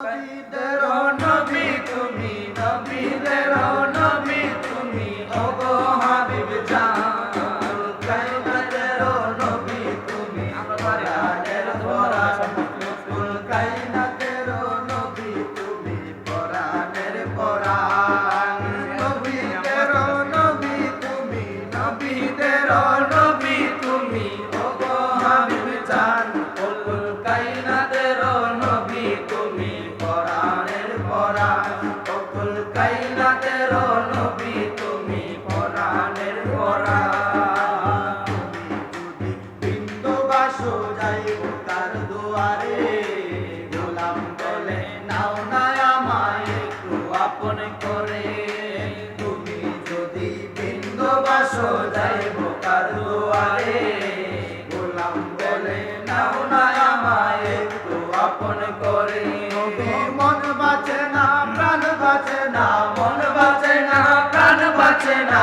নবীদের নবী বিন্দুবাসু যাইব তার দুয়ারে গোলাম বলে, নাও না আমায়, একটু আপন করে। মন বাঁচে না, প্রাণ বাঁচে না, মন বাঁচে না, প্রাণ বাঁচে না।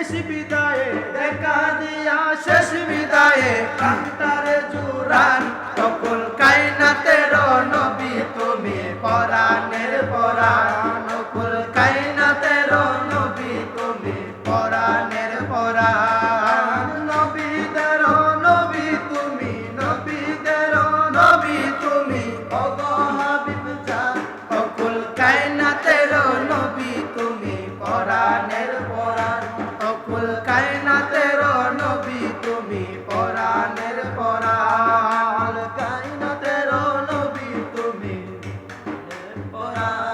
শেষ বিদায়ে দেখা দিয়া শেষ বিদায়ে প্রান্তারে জুরান কায়নাতের নবী তুমি পরাণের পরাণ। অকুল কায়নাতের নবী তুমি পরাণের পরাণ। কায়নাতের নবী তুমি পরাণ।